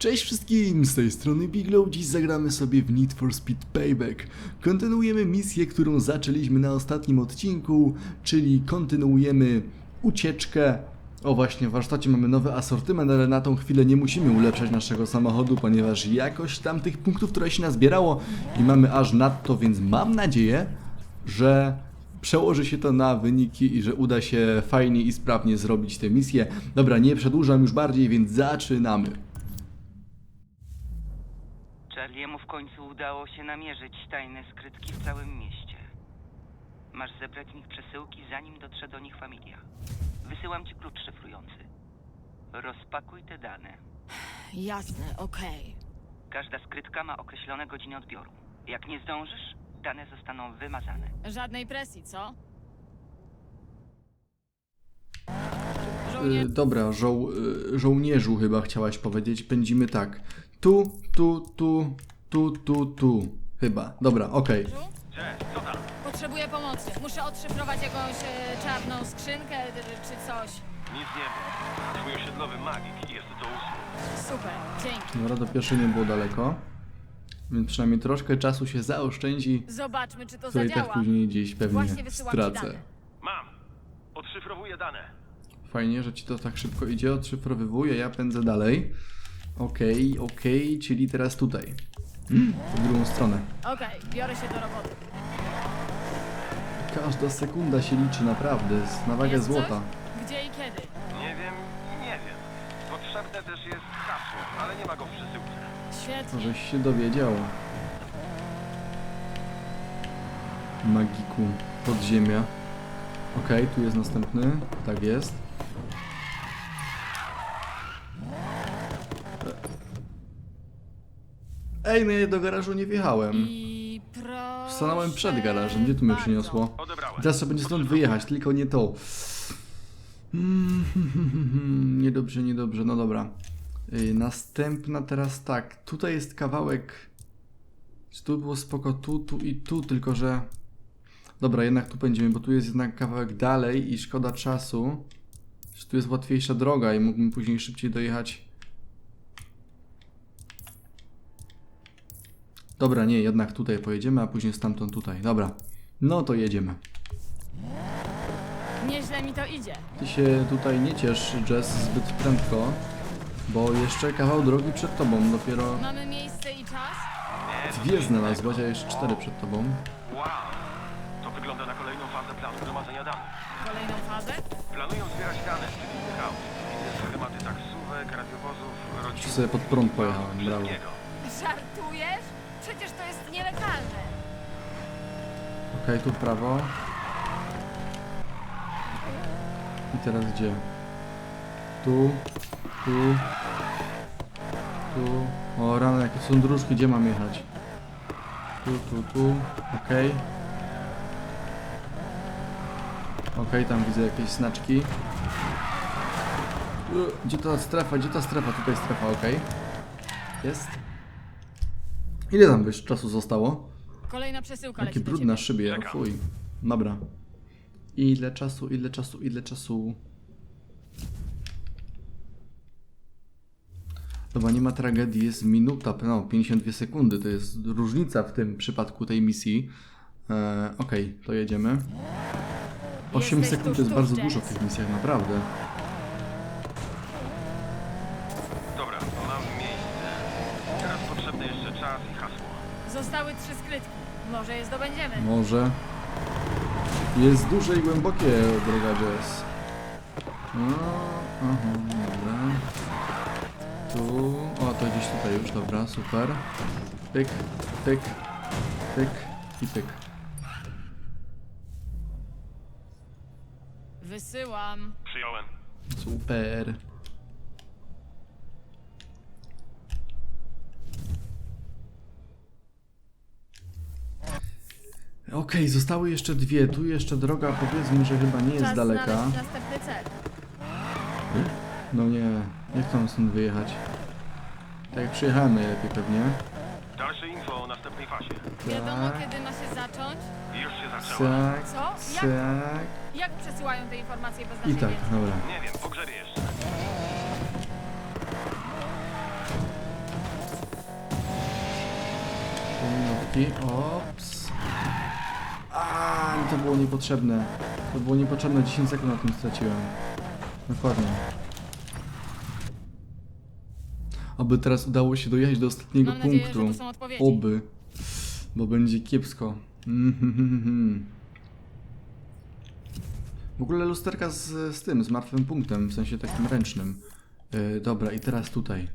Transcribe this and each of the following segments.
Cześć wszystkim, z tej strony Biglow, dziś zagramy sobie w Need for Speed Payback. Kontynuujemy misję, którą zaczęliśmy na ostatnim odcinku, czyli kontynuujemy ucieczkę. O właśnie, w warsztacie mamy nowy asortyment, ale na tą chwilę nie musimy ulepszać naszego samochodu, ponieważ jakość tam tych punktów, które się nazbierało i mamy aż nadto, więc mam nadzieję, że przełoży się to na wyniki i że uda się fajnie i sprawnie zrobić tę misję. Dobra, nie przedłużam już bardziej, więc zaczynamy. Charliemu w końcu udało się namierzyć tajne skrytki w całym mieście. Masz zebrać z nich przesyłki, zanim dotrze do nich familia. Wysyłam ci klucz szyfrujący. Rozpakuj te dane. Jasne, okej. Każda skrytka ma określone godziny odbioru. Jak nie zdążysz, dane zostaną wymazane. Żadnej presji, co? Y, Żołnierz... dobra, żoł, y, żołnierzu chyba chciałaś powiedzieć. Pędzimy tak. Tu, tu, tu, tu, tu, tu. Chyba. Dobra, okej. Potrzebuję pomocy. Muszę odszyfrować jakąś e, czarną skrzynkę e, czy coś. Nic nie wiem. Twój osiedlowy magik i jest to usług. Super, dzięki. Dobra, do pierwszej nie było daleko. Więc przynajmniej troszkę czasu się zaoszczędzi, Zobaczmy, czy to które i tak zadziała. później gdzieś pewnie Właśnie wysyłam ci stracę. dane. Mam. Odszyfrowuję dane. Fajnie, że ci to tak szybko idzie, odszyfrowywuję, ja pędzę dalej. Okej, okej, czyli teraz tutaj. W drugą stronę. Okej, biorę się do roboty. Każda sekunda się liczy naprawdę, jest na wagę Jest złota. Coś? Gdzie i kiedy? Nie wiem, nie wiem. Potrzebne też jest hasło, ale nie ma go w przesyłce. Świetnie. Żeś się dowiedział. Magiku podziemia. Okej, tu jest następny. Tak jest. Ej, no ja do garażu nie wjechałem. I proszę Stanąłem przed garażem. Gdzie tu mnie bardzo. przyniosło? Odebrałem. Teraz trzeba będzie stąd wyjechać, tylko nie to. Mm, Niedobrze, niedobrze, no dobra. Yy, Następna teraz tak. Tutaj jest kawałek. Czy tu było spoko tu, tu i tu, tylko że. Dobra, jednak tu będziemy, bo tu jest jednak kawałek dalej i szkoda czasu. Że tu jest łatwiejsza droga i mógłbym później szybciej dojechać. Dobra, nie, jednak tutaj pojedziemy, a później stamtąd tutaj. Dobra. No to jedziemy. Nieźle mi to idzie. Ty się tutaj nie ciesz, Jess, zbyt prędko, bo jeszcze kawał drogi przed tobą. Dopiero Mamy miejsce i czas? dwie znalazłaś, a jeszcze cztery przed tobą. Wow. To wygląda na kolejną fazę planu gromadzenia danych. Kolejną fazę? Planują zbierać dane z aut. Schematy taksówek, radiowozów, rodzin. sobie pod prąd pojechałem, brawo. Wszystkiego. Żartujesz? Przecież to jest nielegalne. Okej, tu w prawo. I teraz gdzie? Tu, tu, tu. O rano, jakie są dróżki, gdzie mam jechać? Tu, tu, tu. Okej. Okej, tam widzę jakieś znaczki. Gdzie ta strefa? Gdzie ta strefa? Tutaj strefa, okej. Jest. Ile tam byś czasu zostało? Kolejna przesyłka Jakie leci do brud na ciebie. szybie, Czekam. fuj. Dobra. Ile czasu, ile czasu, ile czasu? Dobra, nie ma tragedii, jest minuta, no 52 sekundy, to jest różnica w tym przypadku tej misji. E, Okej, to jedziemy. 8 Jesteś sekund tuż, to jest tuż, bardzo dużo w tych misjach, naprawdę. Dobra, mam miejsce. Teraz potrzebny jeszcze czas i hasło. Zostały trzy skrytki. Może je zdobędziemy. Może. Jest duże i głębokie, droga Jess. No, aha, dobra. Tu, o to gdzieś tutaj już, dobra, super. Pyk, pyk, pyk i pyk. Wysyłam. Przyjąłem. Super. Okej, zostały jeszcze dwie. Tu jeszcze droga, powiedzmy, że chyba nie jest Czas daleka. następny cel. No nie, jak tam stąd wyjechać? Tak jak przyjechałem najlepiej pewnie. Dalsze info o następnej fazie. Wiadomo kiedy ma się zacząć? Już się zaczęła. tak, Co? Jak, tak. jak przesyłają te informacje bez I tak, wiedzy? dobra. Nie wiem, pogrzebie jeszcze. Minutki, op. To było niepotrzebne. To było niepotrzebne, 10 sekund na tym straciłem. Dokładnie. Oby teraz udało się dojechać do ostatniego Mam nadzieję, punktu. że to są odpowiedzi. Oby. Bo będzie kiepsko. Mhm. W ogóle lusterka z, z tym, z martwym punktem, w sensie takim ręcznym. Yy, dobra, i teraz tutaj.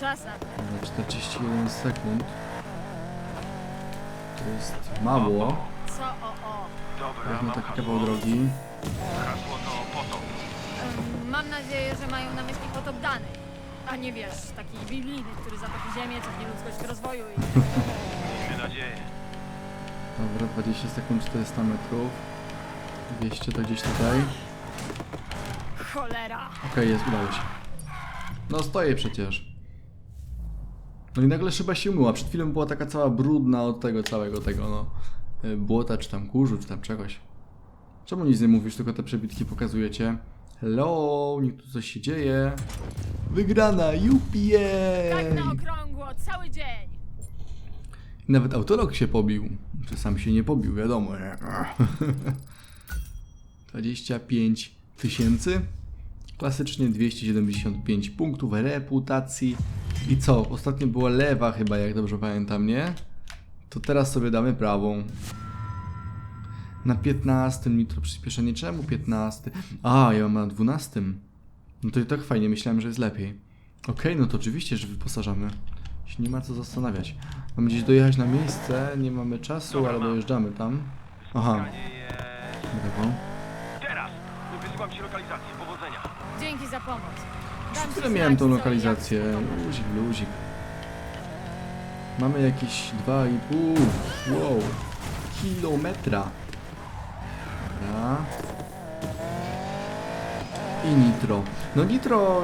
Czas na to. Dobra, 41 sekund. To jest mało. Co o o? Dobra, mam taki hasło. kawał drogi. Hasło to potop. Em, Mam nadzieję, że mają na myśli potop danych. A nie wiesz, taki biblijny, który zatopi ziemię, cofnie ludzkość rozwoju i... Miejmy nadzieję. Dobra, 20 sekund, 400 metrów. 200 to gdzieś tutaj. Cholera! Okej, jest, udało się. No stoję przecież. No i nagle szyba się umyła. Przed chwilą była taka cała brudna od tego całego tego, no. y, Błota, czy tam kurzu, czy tam czegoś. Czemu nic nie mówisz, tylko te przebitki pokazujecie? Hello, niech tu coś się dzieje. Wygrana, jupiej! Tak na okrągło, cały dzień! Nawet autolog się pobił. Czy sam się nie pobił, wiadomo. Nie? 25 tysięcy. Klasycznie 275 punktów reputacji. I co? Ostatnio była lewa chyba, jak dobrze pamiętam, nie? To teraz sobie damy prawą. Na 15 nitro przyspieszenie. Czemu 15? A, ja mam na 12. No to i tak fajnie, myślałem, że jest lepiej. Okej, no to oczywiście, że wyposażamy. Się nie ma co zastanawiać. Mamy gdzieś dojechać na miejsce, nie mamy czasu, Dobra, ale mam. dojeżdżamy tam. Aha, brawo. Teraz! Wysyłam ci lokalizację. Powodzenia. Dzięki za pomoc. Chwilą znać, miałem tą lokalizację. Luzik, luzik. Mamy jakieś 2,5 wow, kilometra. I nitro. No nitro...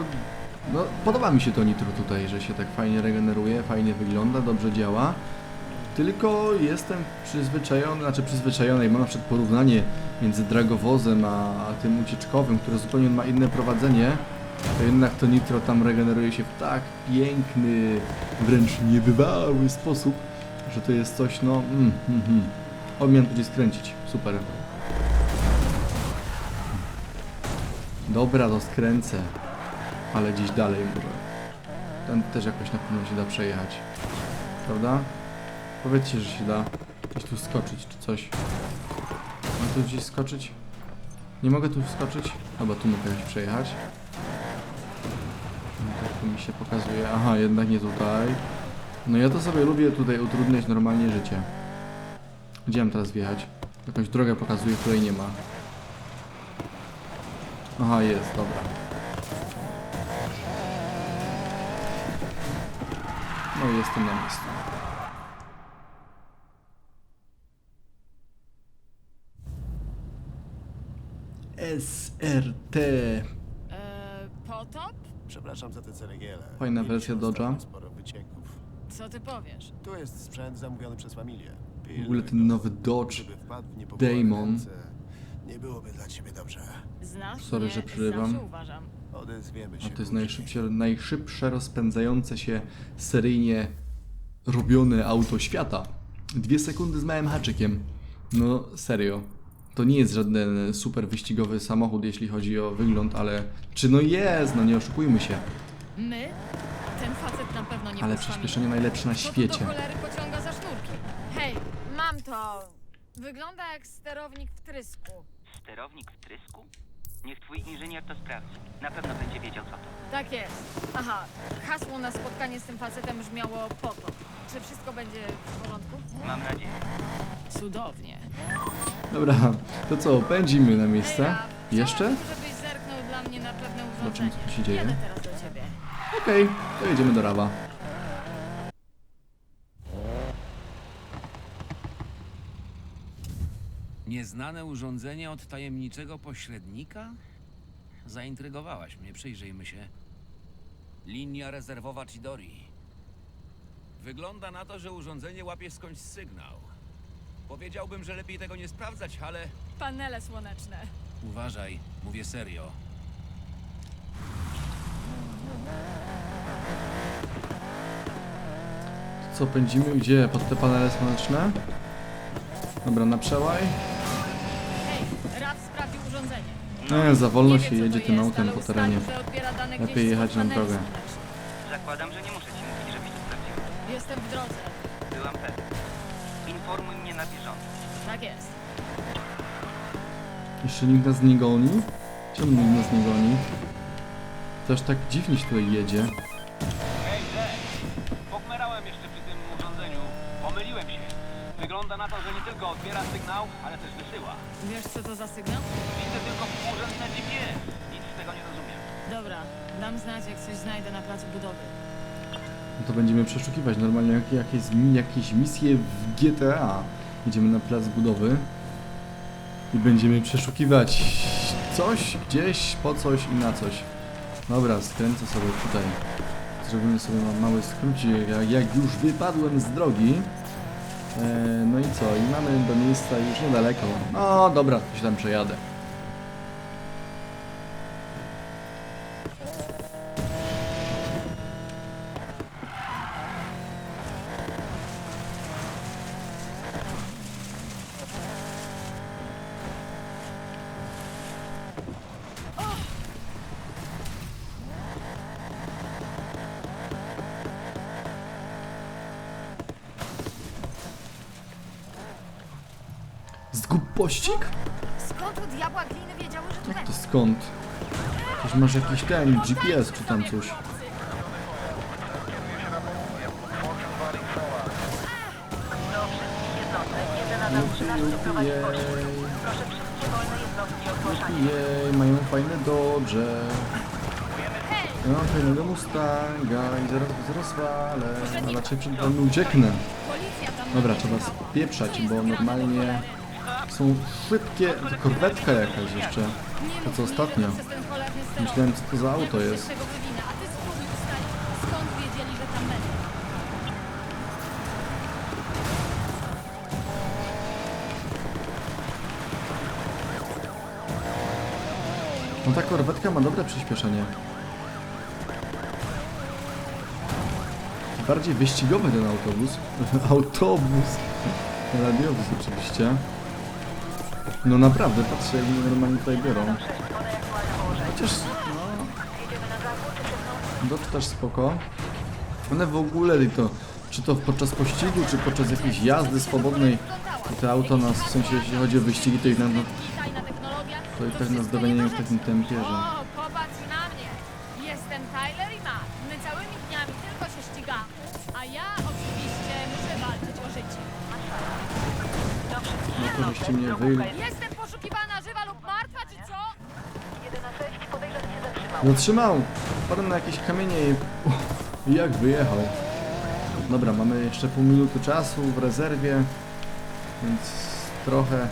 No, podoba mi się to nitro tutaj, że się tak fajnie regeneruje, fajnie wygląda, dobrze działa. Tylko jestem przyzwyczajony, znaczy przyzwyczajony i mam na przykład porównanie między dragowozem a, a tym ucieczkowym, które zupełnie ma inne prowadzenie, to jednak to nitro tam regeneruje się w tak piękny, wręcz niebywały sposób, że to jest coś, no... Mm, mm, mm. O, miałem tu gdzieś skręcić. Super. Dobra, to skręcę. Ale gdzieś dalej może. Ten też jakoś na pewno się da przejechać. Prawda? Powiedzcie, że się da gdzieś tu skoczyć czy coś. Mogę tu gdzieś skoczyć? Nie mogę tu wskoczyć? Chyba tu mogę jakoś przejechać. Mi się pokazuje. Aha, jednak nie tutaj. No ja to sobie lubię tutaj utrudniać normalnie życie. Gdzie mam teraz wjechać? Jakąś drogę pokazuje, której nie ma. Aha, jest, dobra. No jestem na miejscu. SRT. Przepraszam za te ceregiele. Fajna Mieliśmy wersja Dodge'a. ostatnio Sporo wycieków. Co ty powiesz? Tu jest sprzęt zamówiony przez familię. W ogóle ten nowy Dodge. Gdyby wpadł w niepowołane Damon. ręce, Nie byłoby dla ciebie dobrze. Znasz Sorry, mnie, że przerywam. Zawsze uważam. Odezwiemy się A to jest później. najszybsze, najszybsze rozpędzające się seryjnie robione auto świata. Dwie sekundy z małym haczykiem. No serio. To nie jest żaden super wyścigowy samochód, jeśli chodzi o wygląd, ale... Czy no jest, no nie oszukujmy się. My? Ten facet na pewno nie Ale był z familii. przyspieszenie najlepsze na Co tu świecie. do cholery pociąga za sznurki? Hej, mam to. Wygląda jak sterownik w trysku. Sterownik w trysku? Niech twój inżynier to sprawdzi. Na pewno będzie wiedział co to. Tak jest. Aha, hasło na spotkanie z tym facetem brzmiało potop. Czy wszystko będzie w porządku? Mam nadzieję. Cudownie. Dobra, to co, pędzimy na miejsce? Jeszcze? żebyś zerknął dla mnie na pewne Zobaczymy, urządzenie. co tu się dzieje. Jadę teraz do ciebie. Okej, to jedziemy do Rawa. Nieznane urządzenie od tajemniczego pośrednika? Zaintrygowałaś mnie, przyjrzyjmy się. Linia rezerwowa Chidori. Wygląda na to, że urządzenie łapie skądś sygnał. Powiedziałbym, że lepiej tego nie sprawdzać, ale Panele słoneczne. uważaj, mówię serio. co, pędzimy? Gdzie? Pod te panele słoneczne? Dobra, na przełaj. Hej, Raf sprawdził urządzenie. Nie, za wolno się jedzie tym autem po terenie. Lepiej jechać na drogę. Zakładam, że nie muszę ci mówić, żebyś to sprawdził. Jestem w drodze. Byłam pewna. Informuj mnie na bieżąco. Tak jest. Jeszcze nikt nas nie goni? Czemu nikt nas nie goni? Też tak dziwnie się tutaj jedzie. Hej, Jack! Pokmerałem jeszcze przy tym urządzeniu. Pomyliłem się. Wygląda na to, że nie tylko odbiera sygnał, ale też wysyła. Wiesz, co to za sygnał? Widzę tylko współrzędne GPS. Nic z tego nie rozumiem. Dobra, dam znać, jak coś znajdę na placu budowy. No to będziemy przeszukiwać normalnie jak, jakieś, jakieś misje w GTA. Jedziemy na plac budowy i będziemy przeszukiwać coś, gdzieś, po coś i na coś. Dobra, skręcę sobie tutaj. Zrobimy sobie ma- mały skrócik, jak, jak już wypadłem z drogi. E, no i co? I mamy do miejsca już niedaleko. No dobra, to się tam przejadę. Pościg? Skąd u diabła gliny wiedziały, że tu Jak to skąd? Też masz jakiś ten GPS czy tam coś? Jej, mają fajne dobrze. Ja mam fajnego Mustanga i zaraz go rozwalę. A raczej przed wami ucieknę. Policja tam Dobra, trzeba spieprzać, bo normalnie są szybkie... Korwetka jakaś jeszcze. To co ostatnio. Myślałem co to za auto jest. No ta korwetka ma dobre przyspieszenie. Bardziej wyścigowy ten autobus. autobus. Radiowóz oczywiście. No naprawdę, patrzę jak mnie normalnie tutaj biorą. Chociaż no... Dodge też spoko. One w ogóle to, czy to podczas pościgu, czy podczas jakiejś jazdy swobodnej, te auto nas, w sensie jeśli chodzi o wyścigi, to ich na, no, to i tak nas dogoniają w takim tempie, że... wy... Jestem poszukiwana żywa lub martwa, czy co? Zatrzymał! Padłem na jakieś kamienie i... i jak wyjechał. Dobra, mamy jeszcze pół minuty czasu w rezerwie, więc trochę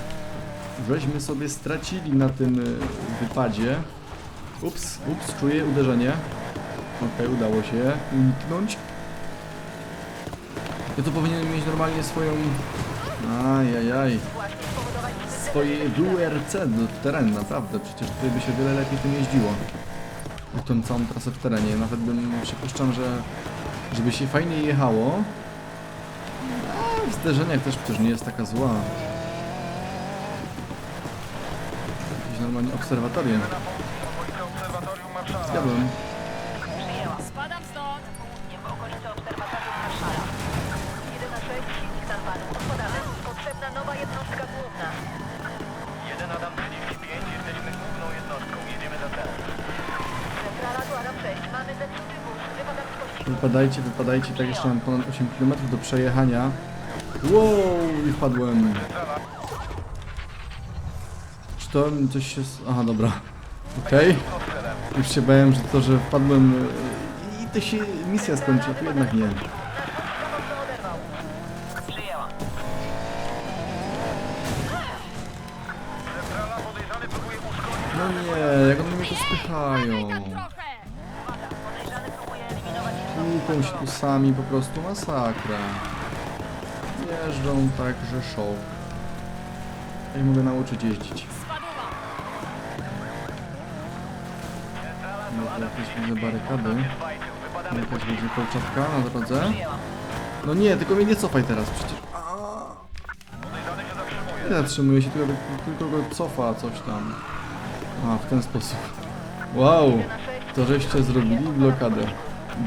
żeśmy sobie stracili na tym y, wypadzie. Ups, ups, czuję uderzenie. Okej, udało się uniknąć. Ja to powinienem mieć normalnie swoją... Ajajaj. Swoje WRC w teren, naprawdę. Przecież tutaj by się wiele lepiej tym jeździło. Tą całą trasę w terenie. Nawet bym przypuszczam, że żeby się fajnie jechało. A w zderzeniach też przecież nie jest taka zła. Jakieś normalnie obserwatorium. Zgadłem. Wypadajcie, wypadajcie. Tak jeszcze mam ponad 8 km do przejechania. Wow, i wpadłem. Czy to coś się... Aha, dobra. Okej. Już się bałem, że to, że wpadłem y, i to się misja skończy, a tu jednak nie. No nie, jak one mnie tu spychają. Eliminować Tłuką się tu sami, po prostu masakra. Jeżdżą tak, że szok. Ja mogę nauczyć jeździć. Spadłam. No jakieś widzę barykady. Jakaś będzie kolczatka na drodze. No nie, tylko mnie nie cofaj teraz, przecież... Nie zatrzymuje się, tylko, tylko go cofa coś tam. A, w ten sposób. Wow, to żeście zrobili blokadę.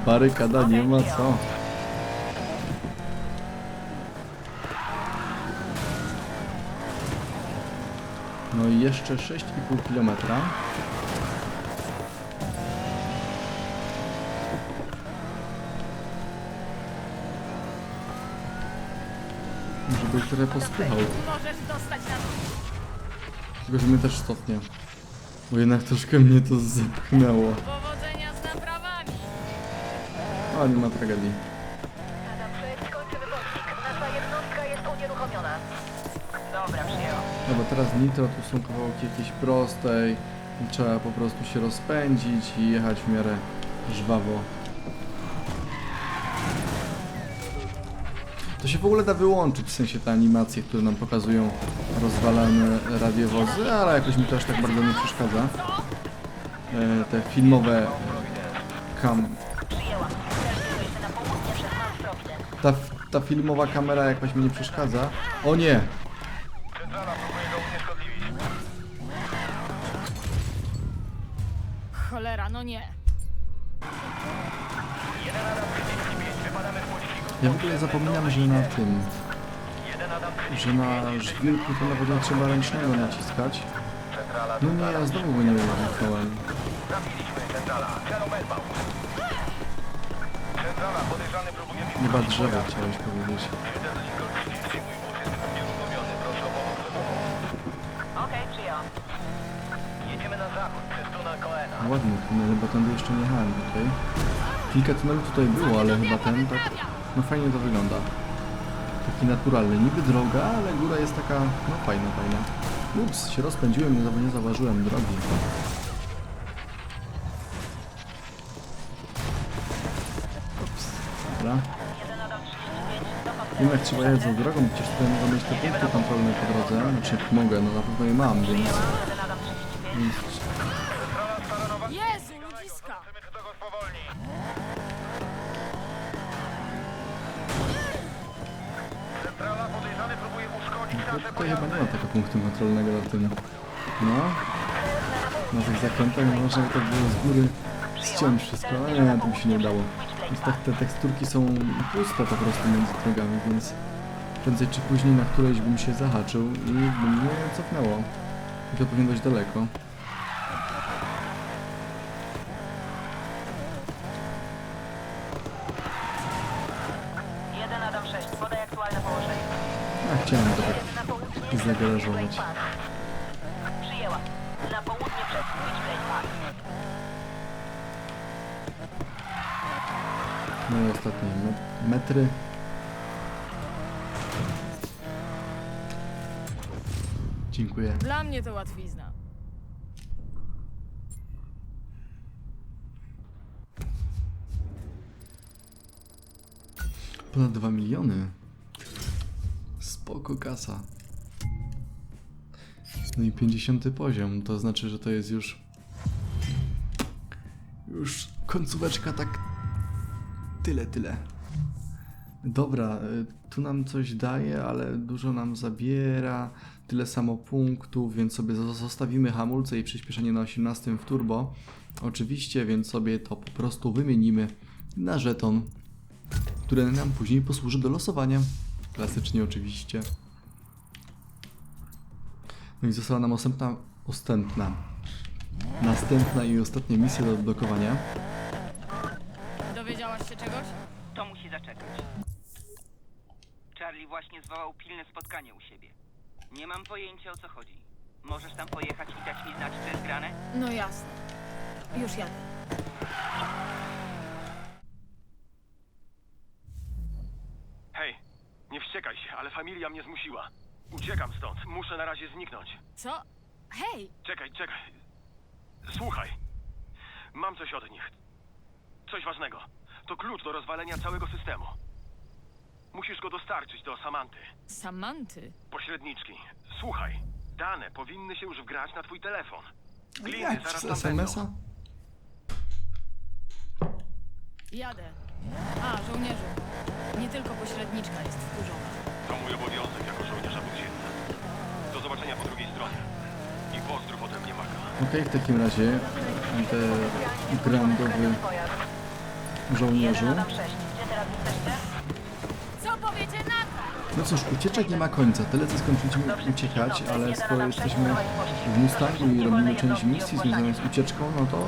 Barykada nie ma co. No i jeszcze 6,5 km. Żeby trochę pospychał. Tylko, że mnie też stopnie. Bo jednak troszkę mnie to zepchnęło. Ale nie ma tragedii. Adam 6, kończymy pościg. Nasza jednostka jest unieruchomiona. Dobra, teraz nitro tu są kawałki jakiejś prostej. Trzeba po prostu się rozpędzić i jechać w miarę żwawo. To się w ogóle da wyłączyć, w sensie te animacje, które nam pokazują rozwalane radiowozy, ale jakoś mi to aż tak bardzo nie przeszkadza. E, te filmowe e, Ta, ta filmowa kamera jakoś mi nie przeszkadza. O nie! Cholera, no nie. Ja w ogóle zapominam, że na tym, że na żwirku to nawet nie trzeba ręcznego naciskać. No nie, ja znowu go nie wyłączyłem. Chyba drzewo chciałeś powiedzieć. Okej, przyjęłam. Jedziemy na zachód, przez tunel. No ładny tunel, bo tędy jeszcze nie jechałem tutaj. Kilka tunelów tutaj było, ale chyba ten tak... No fajnie to wygląda. Taki naturalny. Niby droga, ale góra jest taka... No fajna, fajna. Ups, się rozpędziłem, nie zauważyłem drogi. Wiem jak trzeba jechać za drogą, przecież tutaj mogą być te punkty kontrolne po drodze. Znaczy mogę, no na pewno je mam, więc... więc Jezu, ludziska! No tutaj chyba nie ma tego punktu kontrolnego na tym. No. Na tych zakrętach można by to było z góry ściąć wszystko, ale nie, to mi się nie udało. Więc tak te teksturki są puste po prostu między drogami, więc prędzej czy później na którejś bym się zahaczył i by mnie cofnęło. I to powinno być daleko. Jeden Adam 6, podaj aktualne położenie. A chciałem to tak zagarażować. Przyjęłam. Na południe przez Switchblade Park. No i ostatnie me- metry. Dziękuję. Dla mnie to łatwizna. Ponad 2 miliony. Spoko kasa. No i 50 poziom, to znaczy, że to jest już... Już końcóweczka tak... Tyle, tyle. Dobra, y, tu nam coś daje, ale dużo nam zabiera. Tyle samo punktów, więc sobie zo- zostawimy hamulce i przyspieszenie na 18 w turbo. Oczywiście, więc sobie to po prostu wymienimy na żeton które nam później posłuży do losowania. Klasycznie oczywiście. No i została nam następna, ostępna, następna i ostatnia misja do odblokowania. Dowiedziałaś się czegoś? To musi zaczekać. Charlie właśnie zwołał pilne spotkanie u siebie. Nie mam pojęcia o co chodzi. Możesz tam pojechać i dać mi znać, co jest grane? No jasne. Już jadę. Hej, nie wściekaj się, ale familia mnie zmusiła. Uciekam stąd, muszę na razie zniknąć. Co? Hej! Czekaj, czekaj. Słuchaj. Mam coś od nich. Coś ważnego. To klucz do rozwalenia całego systemu. Musisz go dostarczyć do Samanty, Samanty? pośredniczki. Słuchaj, dane powinny się już wgrać na twój telefon. Gliny Jak zaraz przez tam będą. SMS-a? Jadę. A, żołnierzu. Nie tylko pośredniczka jest wkurzona. To mój obowiązek jako żołnierza podziemia. Do zobaczenia po drugiej stronie. I pozdrów ode mnie Maka. Okej, w takim razie te grandowy żołnierzu. Adam 6. No cóż, ucieczek nie ma końca. Tyle co skończyliśmy uciekać, ale skoro jesteśmy w Mustangu i robimy część misji związanej z ucieczką, no to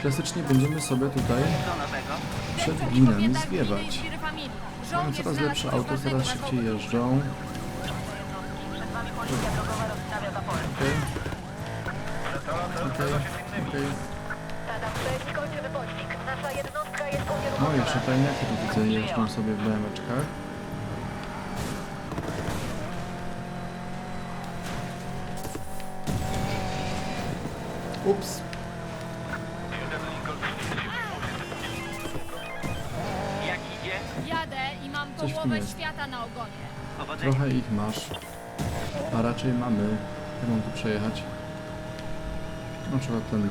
klasycznie będziemy sobie tutaj przed gminami zwiewać. Mamy coraz lepsze auto, coraz szybciej jeżdżą. Okej. Okej, okej. Adam 6. Kończymy pościg. Nasza jednostka jest No jeszcze tajniaki tu widzę, jeżdżą sobie w BMeczkach. Ups, Jak idzie? Jadę i mam Coś w tym połowę jest. świata na ogonie. Powodzenia. trochę ich masz. A raczej mamy. Jak mam tu przejechać? Na przykład tędy.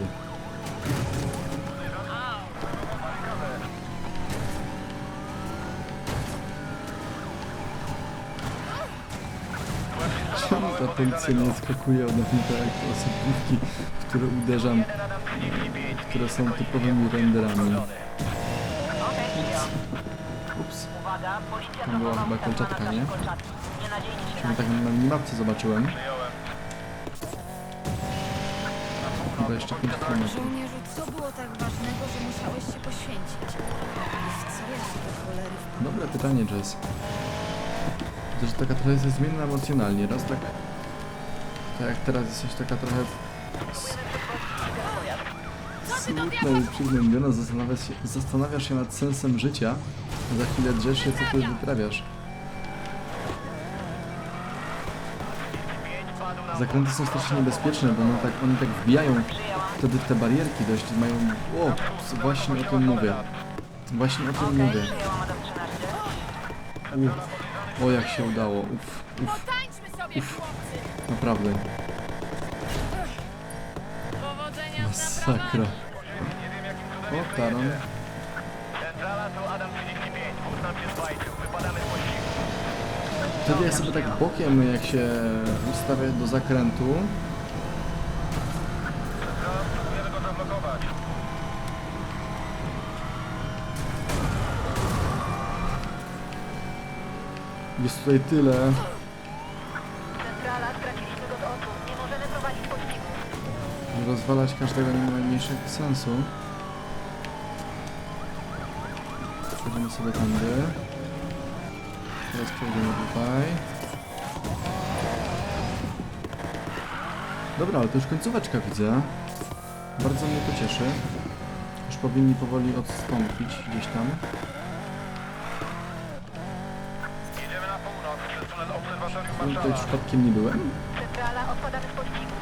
Policja nie skakuje od mnie tak jak te osobówki, w które uderzam, które są typowymi renderami. Ups, Tam była chyba kolczatka, nie? czyli tak na minimapce zobaczyłem. Chyba jeszcze 5 km. Żołnierzu, co było tak ważnego, że musiałeś się poświęcić? Dobre pytanie, Jess. Też taka trochę jest zmienna emocjonalnie. Raz tak... Tak jak teraz jesteś taka trochę... Smutna i przygnębiona, zastanawiasz się, zastanawiasz się nad sensem życia, a za chwilę drzesz się, co ty wyprawiasz. Zakręty są strasznie niebezpieczne, bo one tak, oni tak wbijają wtedy w te barierki dość, mają... O, właśnie o tym mówię. Właśnie o tym mówię. Przyjęłam Adam 13. Uff. O, jak się udało. Potańczmy sobie, chłopcy! Naprawdę. Masakra. O, Taron. Centrala tu Adam 35. Wóz nam się spajczył. Wypadamy z pościgu. Wtedy ja sobie tak bokiem, jak się ustawię do zakrętu, Centrala, próbujemy go zablokować. jest tutaj tyle. Rozwalać każdego nie ma najmniejszego sensu. Przejdziemy sobie tędy. Teraz przejdziemy tutaj. Dobra, ale to już końcóweczka widzę. Bardzo mnie to cieszy. Już powinni powoli odstąpić gdzieś tam. Jedziemy na północ, przez tunel obserwatorium Tutaj przypadkiem nie byłem. Centrala, odpadamy z pościgu.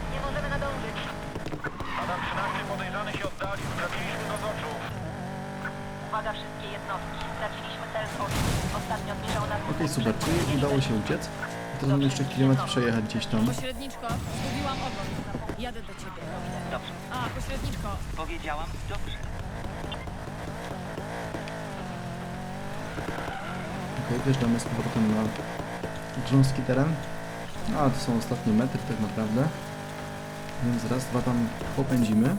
Adam 13 podejrzany się oddalił. Straciliśmy go z oczu. Uwaga wszystkie jednostki. Straciliśmy cel z oczu. Ostatnio zbliżał nas... Okej, super, czyli udało się uciec. Teraz mam jeszcze kilometr przejechać gdzieś tam. Pośredniczko, zgubiłam ogon. Jadę do ciebie. Dobrze. A, pośredniczko, Powiedziałam dobrze. Okej, wjeżdżamy z powrotem na grząski teren. No, a to są ostatnie metry tak naprawdę. Więc raz, dwa tam popędzimy.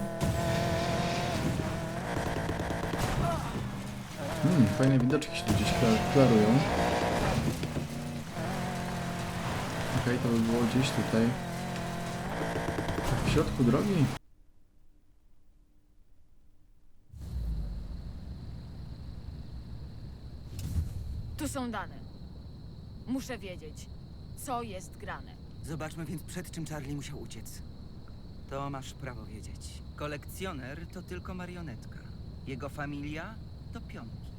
Hmm, fajne widoczki się tu gdzieś kla- klarują. Okej, to by było gdzieś tutaj. W środku drogi. tu są dane. Muszę wiedzieć, co jest grane. Zobaczmy więc, przed czym Charlie musiał uciec. To masz prawo wiedzieć. Kolekcjoner to tylko marionetka. Jego familia to pionki.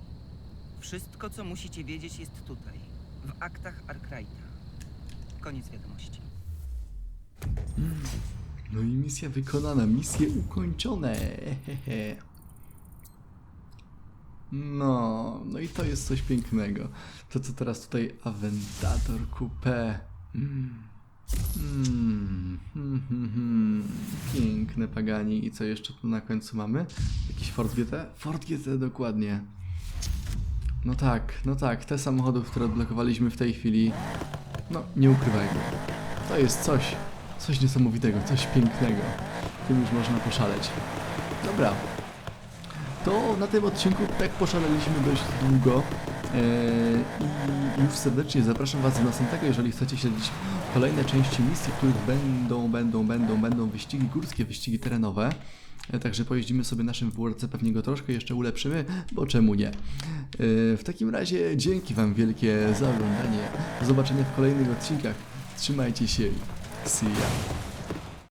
Wszystko, co musicie wiedzieć, jest tutaj, w aktach Arkwrighta. Koniec wiadomości. No i misja wykonana, misje ukończone. Hehehe. No, no i to jest coś pięknego. To co teraz tutaj Aventator Coupé. Mm. Mm. Hmm, hmm, hmm. Piękne pagani. I co jeszcze tu na końcu mamy? Jakiś Ford GT? Ford GT dokładnie. No tak, no tak, te samochody, które odblokowaliśmy w tej chwili, no nie ukrywajmy, to jest coś, coś niesamowitego, coś pięknego. Tym już można poszaleć. Dobra, to na tym odcinku tak poszaleliśmy dość długo i już serdecznie zapraszam Was do następnego, jeżeli chcecie śledzić kolejne części misji, w których będą, będą, będą, będą wyścigi górskie, wyścigi terenowe. E, Także pojeździmy sobie naszym WRC, pewnie go troszkę jeszcze ulepszymy, bo czemu nie. E, W takim razie dzięki Wam wielkie za oglądanie. Do zobaczenia w kolejnych odcinkach. Trzymajcie się. See ya.